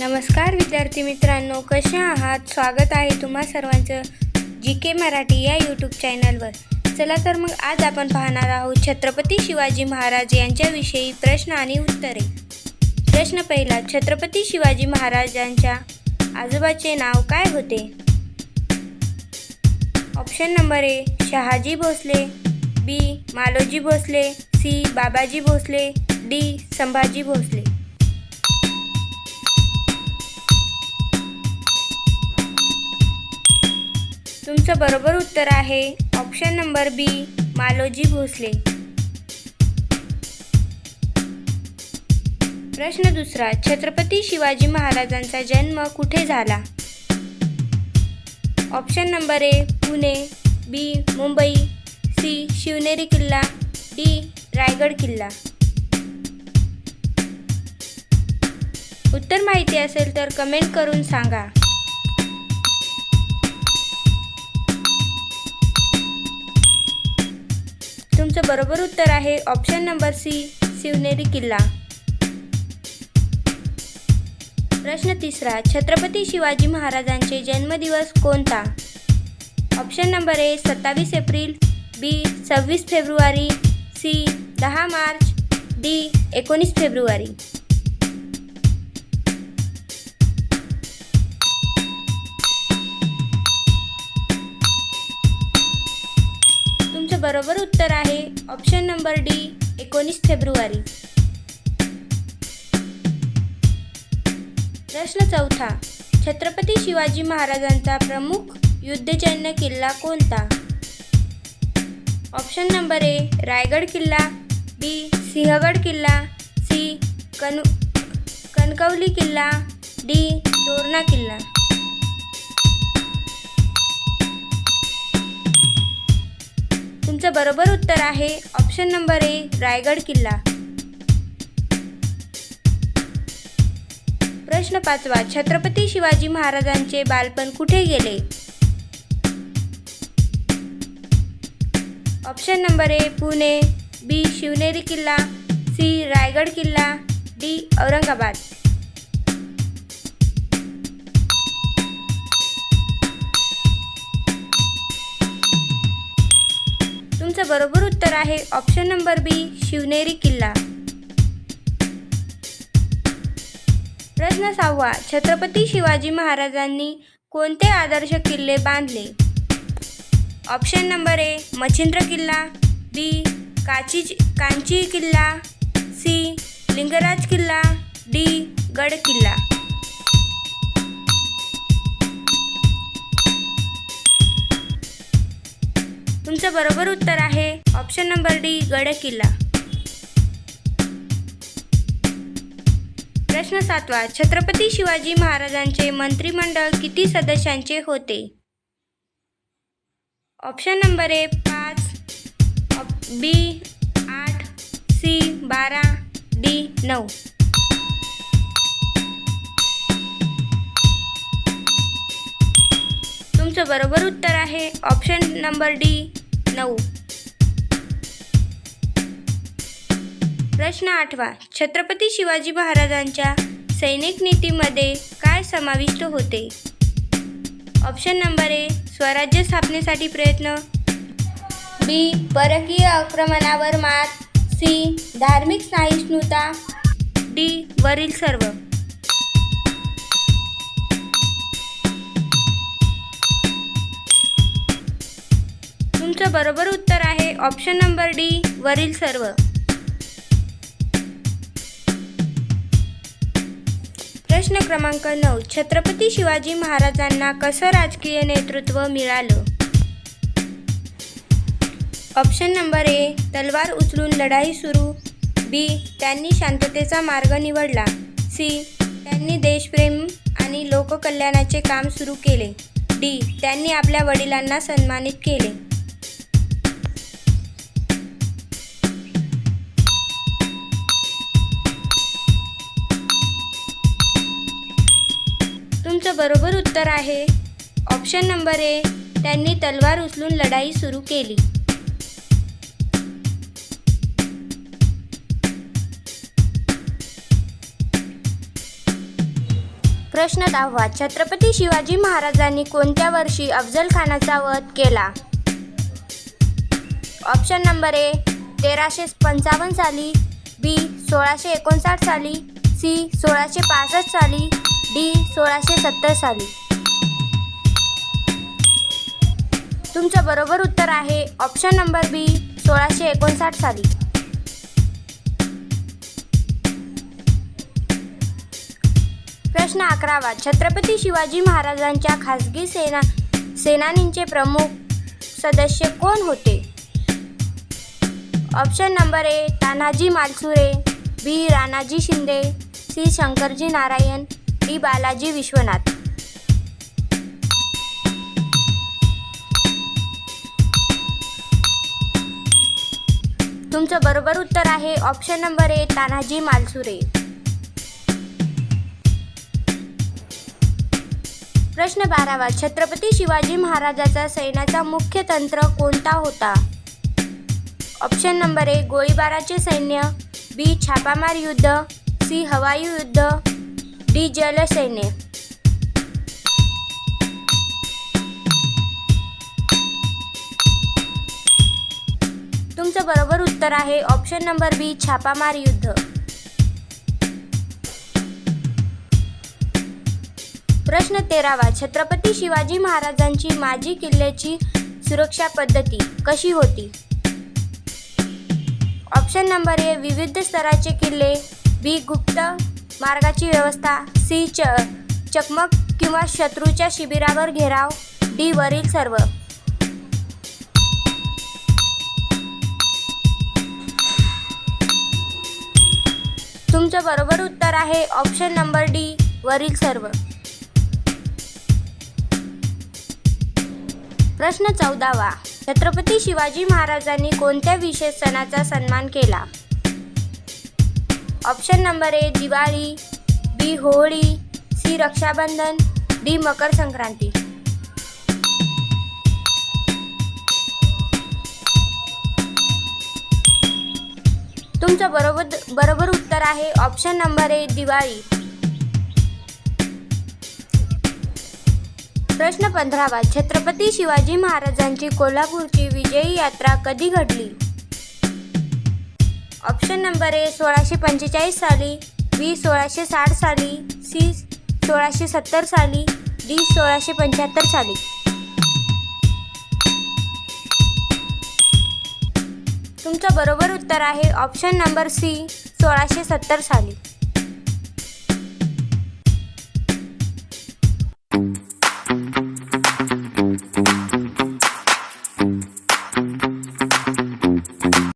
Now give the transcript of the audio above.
नमस्कार विद्यार्थी मित्रांनो. कसे आहात? स्वागत आहे तुम्हा सर्वांचं जी के मराठी या यूट्यूब चॅनलवर चला तर मग आज आपण पाहणार आहोत छत्रपती शिवाजी महाराज यांच्याविषयी प्रश्न आणि उत्तरे. प्रश्न पहिला छत्रपती शिवाजी महाराजांच्या आजोबाचे नाव काय होते? Option number A Shahaji Bhosale B Maloji Bhosale C Babaji Bhosale D Sambhaji Bhosale. तुमचं बरोबर उत्तर आहे. Option number B Maloji Bhosale. प्रश्न दुसरा छत्रपती शिवाजी महाराजांचा जन्म कुठे झाला? Option number A Pune. B Mumbai. C Shivneri किल्ला. डी रायगड किल्ला. उत्तर माहिती असेल तर कमेंट करून सांगा. तुमचं बरोबर उत्तर आहे. ऑप्शन नंबर सी शिवनेरी किल्ला. प्रश्न तिसरा छत्रपती शिवाजी महाराजांचे जन्मदिवस कोणता? ऑप्शन नंबर ए सत्तावीस एप्रिल बी सव्वीस फेब्रुवारी सी दहा मार्च डी एकोणीस फेब्रुवारी. बरोबर उत्तर आहे. ऑप्शन नंबर डी एकोणीस फेब्रुवारी. प्रश्न चौथा. छत्रपती शिवाजी महाराजांचा प्रमुख युद्धजन्य किल्ला कोणता? ऑप्शन नंबर ए रायगड किल्ला. बी सिंहगड किल्ला. सी कन कणकवली किल्ला. डी तोरणा किल्ला. बरोबर उत्तर आहे. ऑप्शन नंबर ए रायगड किल्ला. प्रश्न पाचवा छत्रपती शिवाजी महाराजांचे बालपण कुठे गेले? Option number A Pune B Shivneri किल्ला सी रायगड किल्ला डी औरंगाबाद. याचं बरोबर उत्तर आहे. ऑप्शन नंबर बी शिवनेरी किल्ला. प्रश्न सहावा छत्रपती शिवाजी महाराजांनी कोणते आदर्श किल्ले बांधले? ऑप्शन नंबर ए मच्छिंद्र किल्ला. बी काची कांची किल्ला. सी लिंगराज किल्ला. डी गड किल्ला. तुमचं बरोबर उत्तर आहे. ऑप्शन नंबर डी गड किल्ला प्रश्न सातवा छत्रपती शिवाजी महाराजांचे मंत्रिमंडळ किती सदस्यांचे होते? ऑप्शन नंबर ए पाच. बी आठ. सी बारा. डी नऊ. तुमचं बरोबर उत्तर आहे. ऑप्शन नंबर डी नऊ. प्रश्न आठवा. छत्रपती शिवाजी महाराजांच्या सैनिक नीतीमध्ये काय समाविष्ट होते? ऑप्शन नंबर ए स्वराज्य स्थापनेसाठी प्रयत्न. बी परकीय आक्रमणावर मात. सी धार्मिक सहिष्णुता डी वरील सर्व. तुमचं बरोबर उत्तर आहे. ऑप्शन नंबर डी वरील सर्व. प्रश्न क्रमांक नऊ. छत्रपती शिवाजी महाराजांना कसं राजकीय नेतृत्व मिळालं? ऑप्शन नंबर ए तलवार उचलून लढाई सुरू. बी त्यांनी शांततेचा मार्ग निवडला. सी त्यांनी देशप्रेम आणि लोककल्याणाचे काम सुरू केले. डी त्यांनी आपल्या वडिलांना सन्मानित केले. बरोबर उत्तर आहे. ऑप्शन नंबर ए त्यांनी तलवार उचलून लढाई सुरू केली. प्रश्न दहावा छत्रपती शिवाजी महाराजांनी कोणत्या वर्षी अफजल खानाचा वध केला? ऑप्शन नंबर ए तेराशे पंचावन्न साली बी सोळाशे एकोणसाठ साली सी सोळाशे पासष्ट साली डी सोळाशे सत्तर साली. तुमचं बरोबर उत्तर आहे ऑप्शन नंबर बी सोळाशे एकोणसाठ साली. प्रश्न अकरावा छत्रपती शिवाजी महाराजांच्या खासगी सेना सेनानींचे प्रमुख सदस्य कोण होते? Option number A Tanaji Malusare B Ranaji Shinde C Shankarji Narayan Shri Balaji Vishwanath. तुमचं बरोबर उत्तर आहे option number A Tanaji Malusare. प्रश्न बारावा छत्रपती शिवाजी महाराजाचा सैन्याचा मुख्य तंत्र कोणता होता? ऑप्शन नंबर ए गोळीबाराचे सैन्य बी छापामार युद्ध सी हवाई युद्ध डी जलसेने तुमचं बरोबर उत्तर आहे ऑप्शन नंबर बी छापामार युद्ध. प्रश्न तेरावा छत्रपती शिवाजी महाराजांची माजी किल्ल्याची सुरक्षा पद्धती कशी होती? ऑप्शन नंबर ए विविध स्तराचे किल्ले बी गुप्त मार्गाची व्यवस्था सी च चकमक किंवा शत्रूच्या शिबिरावर घेराव डी वरील सर्व. तुमचं बरोबर उत्तर आहे ऑप्शन नंबर डी वरील सर्व. प्रश्न चौदावा. छत्रपती शिवाजी महाराजांनी कोणत्या विशेष सणाचा सन्मान केला? Option number A Diwali B Holi C Rakshabandhan D Makar Sankranti. तुमचं बरोबर बरोबर उत्तर आहे ऑप्शन नंबर ए दिवाळी. प्रश्न पंधरावा छत्रपती शिवाजी महाराजांची कोल्हापूरची विजयी यात्रा कधी घडली? ऑप्शन नंबर ए सोळाशे पंचेचाळीस साली बी सोळाशे साठ साली सी सोळाशे सत्तर साली डी सोळाशे पंच्याहत्तर साली. तुमचं बरोबर उत्तर आहे ऑप्शन नंबर सी सोळाशे सत्तर साली.